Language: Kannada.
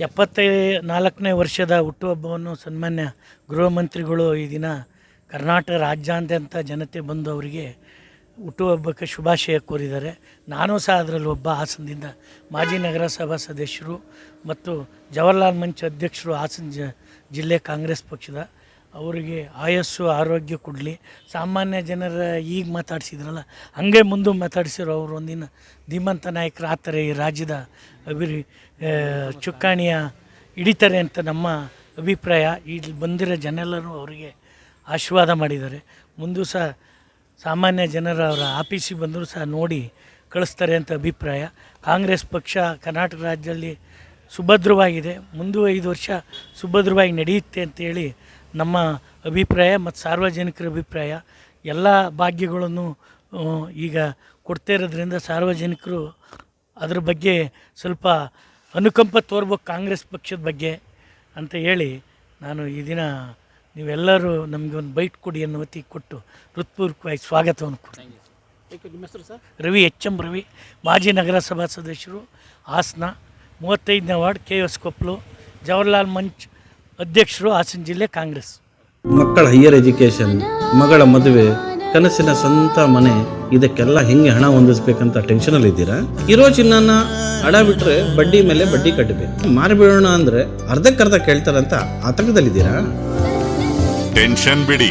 ಎಪ್ಪತ್ತೈ ನಾಲ್ಕನೇ ವರ್ಷದ ಹುಟ್ಟುಹಬ್ಬವನ್ನು ಸನ್ಮಾನ್ಯ ಗೃಹ ಮಂತ್ರಿಗಳು ಈ ದಿನ ಕರ್ನಾಟಕ ರಾಜ್ಯಾದ್ಯಂತ ಜನತೆ ಬಂದು ಅವರಿಗೆ ಹುಟ್ಟುಹಬ್ಬಕ್ಕೆ ಶುಭಾಶಯ ಕೋರಿದ್ದಾರೆ. ನಾನು ಸಹ ಅದರಲ್ಲಿ ಒಬ್ಬ ಹಾಸನದಿಂದ ಮಾಜಿ ನಗರಸಭಾ ಸದಸ್ಯರು ಮತ್ತು ಜವಾಹರ್ಲಾಲ್ ಮಂಚ್ ಅಧ್ಯಕ್ಷರು ಹಾಸನ ಜಿಲ್ಲೆ ಕಾಂಗ್ರೆಸ್ ಪಕ್ಷದ ಅವರಿಗೆ ಆಯಸ್ಸು, ಆರೋಗ್ಯ ಕೊಡಲಿ. ಸಾಮಾನ್ಯ ಜನರ ಈಗ ಮಾತಾಡ್ಸಿದ್ರಲ್ಲ, ಹಂಗೆ ಮುಂದೆ ಮಾತಾಡಿಸಿರೋ ಅವರು ಒಂದಿನ ಧೀಮಂತ ನಾಯಕರು ಆತಾರೆ ಈ ರಾಜ್ಯದ ಅಭಿರಿ ಚುಕ್ಕಾಣಿಯ ಹಿಡಿತಾರೆ ಅಂತ ನಮ್ಮ ಅಭಿಪ್ರಾಯ. ಇಲ್ಲಿ ಬಂದಿರೋ ಜನೆಲ್ಲರೂ ಅವರಿಗೆ ಆಶೀರ್ವಾದ ಮಾಡಿದ್ದಾರೆ. ಮುಂದೂ ಸಹ ಸಾಮಾನ್ಯ ಜನರ ಅವರ ಆಫೀಸಿಗೆ ಬಂದರೂ ಸಹ ನೋಡಿ ಕಳಿಸ್ತಾರೆ ಅಂತ ಅಭಿಪ್ರಾಯ. ಕಾಂಗ್ರೆಸ್ ಪಕ್ಷ ಕರ್ನಾಟಕ ರಾಜ್ಯದಲ್ಲಿ ಸುಭದ್ರವಾಗಿದೆ. ಮುಂದೆ ಐದು ವರ್ಷ ಸುಭದ್ರವಾಗಿ ನಡೆಯುತ್ತೆ ಅಂತೇಳಿ ನಮ್ಮ ಅಭಿಪ್ರಾಯ ಮತ್ತು ಸಾರ್ವಜನಿಕರ ಅಭಿಪ್ರಾಯ. ಎಲ್ಲ ಭಾಗ್ಯಗಳನ್ನು ಈಗ ಕೊಡ್ತಾ ಇರೋದ್ರಿಂದ ಸಾರ್ವಜನಿಕರು ಅದ್ರ ಬಗ್ಗೆ ಸ್ವಲ್ಪ ಅನುಕಂಪ ತೋರ್ಬೇಕು ಕಾಂಗ್ರೆಸ್ ಪಕ್ಷದ ಬಗ್ಗೆ ಅಂತ ಹೇಳಿ ನಾನು ಈ ದಿನ ನೀವೆಲ್ಲರೂ ನಮಗೆ ಒಂದು ಬೈಟ್ ಕೊಡಿ ಅನ್ನೋ ಕೊಟ್ಟು ಹೃತ್ಪೂರ್ವಕವಾಗಿ ಸ್ವಾಗತವನ್ನು ಕೊಡ್ತೀನಿ. ನಿಮ್ಮ ಹೆಸರು sir? Ravi H M Ravi ಮಾಜಿ ನಗರಸಭಾ ಸದಸ್ಯರು ಹಾಸನ. ಮೂವತ್ತೈದನೇ ward K S Koppalu Jawaharlal Munch ಅಧ್ಯಕ್ಷರು ಹಾಸನ ಜಿಲ್ಲೆ ಕಾಂಗ್ರೆಸ್. ಮಕ್ಕಳ ಹೈಯರ್ ಎಜುಕೇಷನ್ ಮಗಳ ಮದುವೆ ಕನಸಿನ ಸ್ವಂತ ಮನೆ ಇದಕ್ಕೆಲ್ಲ ಹೆಂಗೆ ಹಣ ಹೊಂದಿಸ್ಬೇಕಂತ ಟೆನ್ಷನಲ್ಲಿ ಇದ್ದೀರಾ? ಇರೋ ಚಿನ್ನನ ಹಣ ಬಿಟ್ರೆ ಬಡ್ಡಿ ಮೇಲೆ ಬಡ್ಡಿ ಕಟ್ಟಬೇಕು. ಮಾರಿಬಿಡೋಣ ಅಂದ್ರೆ ಅರ್ಧಕ್ಕರ್ಧ ಕೇಳ್ತಾರಂತ ಆತಂಕದಲ್ಲಿದ್ದೀರಾ ಟೆನ್ಷನ್ ಬಿಡಿ.